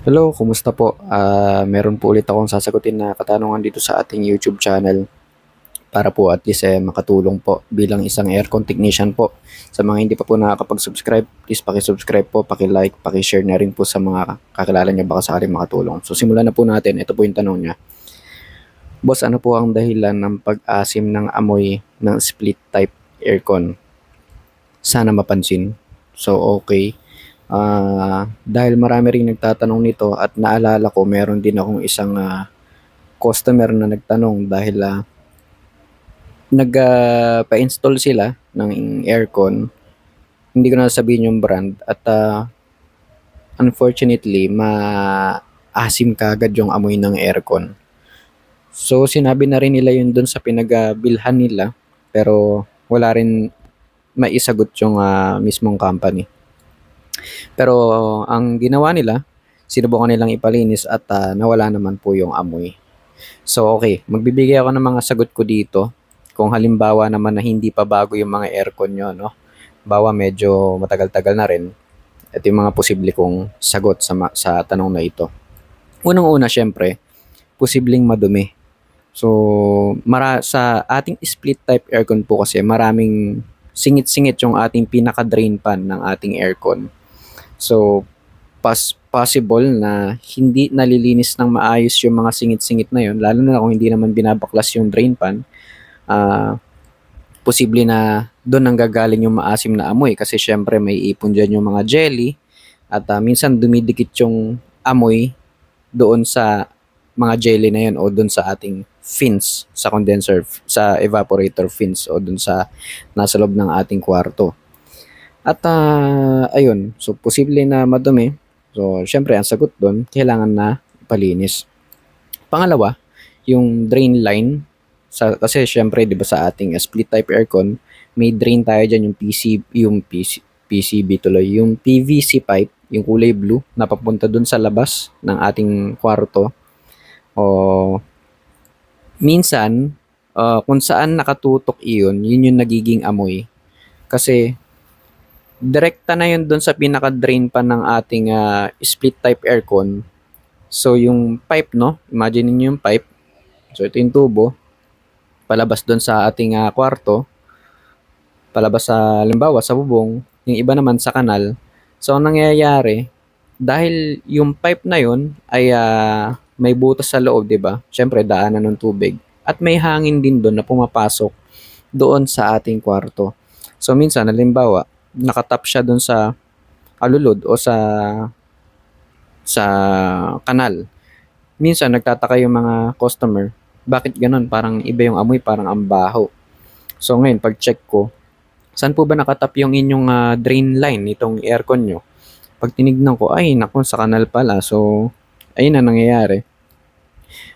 Hello, kumusta po? Ah, meron po ulit akong sasagutin na katanungan dito sa ating YouTube channel para po at least eh, makatulong po bilang isang aircon technician po. Sa mga hindi pa po nakakapag-subscribe, please paki-subscribe po, paki-like, paki-share na rin po sa mga kakilala niyo baka sakaling makatulong. So simulan na po natin. Ito po yung tanong niya. Boss, ano po ang dahilan ng pag-asim ng amoy ng split type aircon? Sana mapansin. So okay. Ah, dahil marami ring nagtatanong nito at naalala ko meron din akong isang ah, customer na nagtanong dahil ah, nag-pa-install sila ng aircon. Hindi ko na sabihin yung brand at ah, unfortunately ma-asim kagad yung amoy ng aircon. So sinabi na rin nila yun dun sa pinagabilhan nila pero wala rin maisagot yung ah, mismong company. Pero ang ginawa nila, sinubukan nilang ipalinis at ah, nawala naman po yung amoy. So okay, magbibigay ako ng mga sagot ko dito. Kung halimbawa naman na hindi pa bago yung mga aircon nyo, no? Bawa medyo matagal-tagal na rin. Ito yung mga posible kong sagot sa, sa tanong na ito. Unang-una, syempre, posibleng madumi. So, mara sa ating split type aircon po kasi maraming singit-singit yung ating pinaka-drain pan ng ating aircon. So, pas possible na hindi nalilinis ng maayos yung mga singit-singit na yun, lalo na kung hindi naman binabaklas yung drain pan, ah posible na doon ang gagaling yung maasim na amoy kasi syempre may ipon dyan yung mga jelly at ah, minsan dumidikit yung amoy doon sa mga jelly na yun o doon sa ating fins sa condenser sa evaporator fins o doon sa nasa loob ng ating kwarto. At ah, ayun, so posible na madumi. So syempre ang sagot doon, kailangan na ipalinis. Pangalawa, yung drain line sa kasi syempre 'di ba sa ating split type aircon, may drain tayo diyan yung PC yung PC PCB tuloy, yung PVC pipe, yung kulay blue na papunta doon sa labas ng ating kwarto. O minsan ah, kung saan nakatutok iyon, yun yung nagiging amoy. Kasi direkta na yun doon sa pinaka-drain pa ng ating ah, split type aircon. So yung pipe no, imagine niyo yung pipe. So ito yung tubo palabas doon sa ating ah, kwarto, palabas sa limbawa sa bubong, yung iba naman sa kanal. So ang nangyayari, dahil yung pipe na yun ay ah, may butas sa loob, 'di ba? Syempre daanan ng tubig at may hangin din doon na pumapasok doon sa ating kwarto. So minsan halimbawa, nakatap siya doon sa alulod o sa sa kanal. Minsan nagtataka yung mga customer, bakit ganun? Parang iba yung amoy, parang ang baho. So ngayon, pag check ko, saan po ba nakatap yung inyong ah, drain line nitong aircon nyo? Pag tinignan ko, ay naku, sa kanal pala. So, ayun na nangyayari.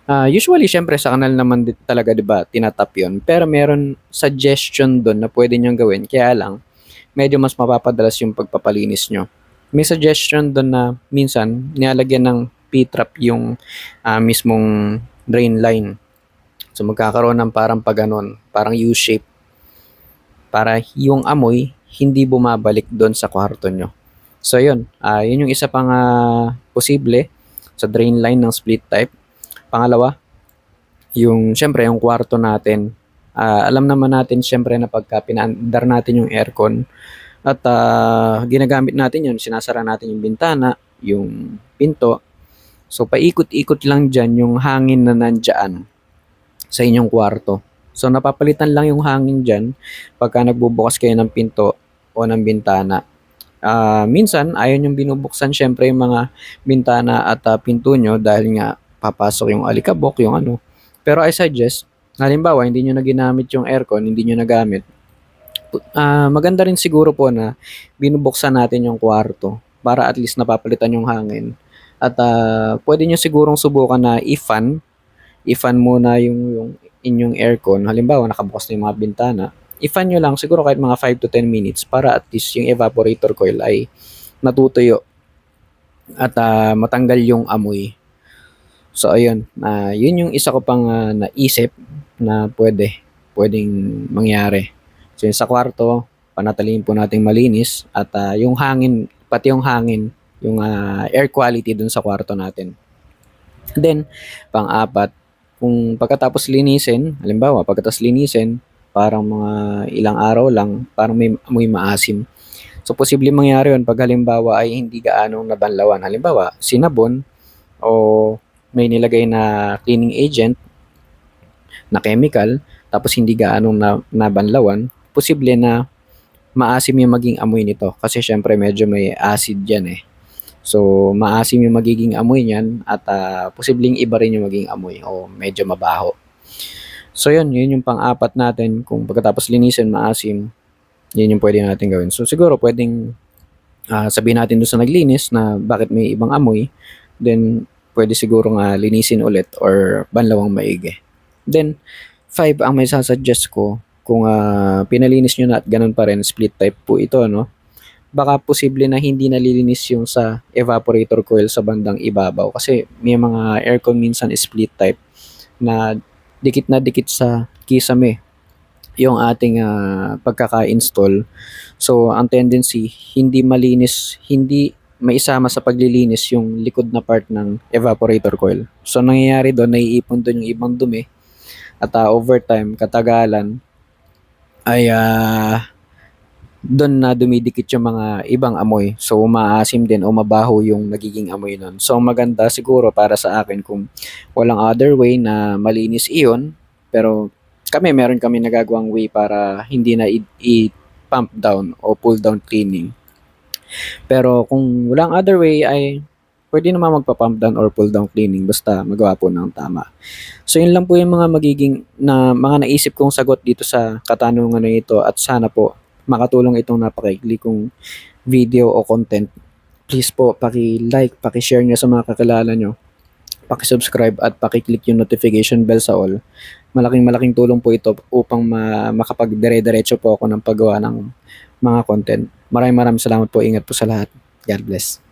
Ah, usually, syempre, sa kanal naman talaga, di ba, tinatap yun. Pero meron suggestion doon na pwede nyo gawin. Kaya lang, medyo mas mapapadalas yung pagpapalinis nyo. May suggestion doon na minsan, nilalagyan ng P-trap yung ah, mismong drain line. So magkakaroon ng parang paganon, parang U-shape para yung amoy hindi bumabalik doon sa kwarto nyo. So yun, ah yun yung isa pang ah, posible sa drain line ng split type. Pangalawa, yung syempre yung kwarto natin. Ah, alam naman natin syempre na pagka pinaandar natin yung aircon at ah, ginagamit natin yun, sinasara natin yung bintana, yung pinto. So paikot-ikot lang dyan yung hangin na nandyan sa inyong kwarto. So napapalitan lang yung hangin dyan pagka nagbubukas kayo ng pinto o ng bintana. Ah, minsan ayaw yung binubuksan syempre yung mga bintana at ah, pinto nyo dahil nga papasok yung alikabok, yung ano. Pero I suggest, halimbawa hindi nyo na ginamit yung aircon, hindi nyo nagamit, ah maganda rin siguro po na binubuksan natin yung kwarto para at least napapalitan yung hangin. At ah, pwede nyo sigurong subukan na i-fan i-fan muna yung, yung inyong aircon. Halimbawa, nakabukas na yung mga bintana. I-fan nyo lang siguro kahit mga 5 to 10 minutes para at least yung evaporator coil ay natutuyo at ah, matanggal yung amoy. So, ayun. ah yun yung isa ko pang ah, naisip na pwede, pwedeng mangyari. So, yung sa kwarto, panatalihin po nating malinis at ah, yung hangin, pati yung hangin, yung ah, air quality dun sa kwarto natin. Then, pang-apat, kung pagkatapos linisin, halimbawa, pagkatapos linisin, parang mga ilang araw lang, parang may amoy maasim. So, posible mangyari yun pag halimbawa ay hindi gaanong nabanlawan. Halimbawa, sinabon o may nilagay na cleaning agent na chemical, tapos hindi gaanong na, nabanlawan, posible na maasim yung maging amoy nito. Kasi syempre medyo may acid yan eh. So, maasim yung magiging amoy niyan at ah, posibleng iba rin yung magiging amoy o medyo mabaho. So, yun, yun yung pang-apat natin. Kung pagkatapos linisin, maasim, yun yung pwede natin gawin. So, siguro pwedeng ah, sabihin natin doon sa naglinis na bakit may ibang amoy, then pwede siguro nga linisin ulit or banlawang maigi. Then, five ang may sasuggest ko kung ah, pinalinis nyo na at ganun pa rin, split type po ito, no? Baka posible na hindi nalilinis yung sa evaporator coil sa bandang ibabaw kasi may mga aircon minsan split type na dikit na dikit sa kisame yung ating ah, pagkaka-install. So, ang tendency, hindi malinis, hindi maisama sa paglilinis yung likod na part ng evaporator coil. So, nangyayari doon, naiipon doon yung ibang dumi at ah, over katagalan, ay ah, doon na dumidikit yung mga ibang amoy. So, umaasim din o mabaho yung nagiging amoy nun. So, maganda siguro para sa akin kung walang other way na malinis iyon, pero kami, meron kami nagagawang way para hindi na i-pump down o pull down cleaning. Pero kung walang other way ay pwede naman magpa-pump down or pull down cleaning basta magawa po ng tama. So yun lang po yung mga magiging na mga naisip kong sagot dito sa katanungan na ito at sana po makatulong itong napakaigli kong video o content. Please po paki-like, paki-share nyo sa mga kakilala nyo. Paki-subscribe at paki-click yung notification bell sa all. Malaking malaking tulong po ito upang ma- makapag-dire-diretso po ako ng paggawa ng mga content. Maraming maraming salamat po. Ingat po sa lahat. God bless.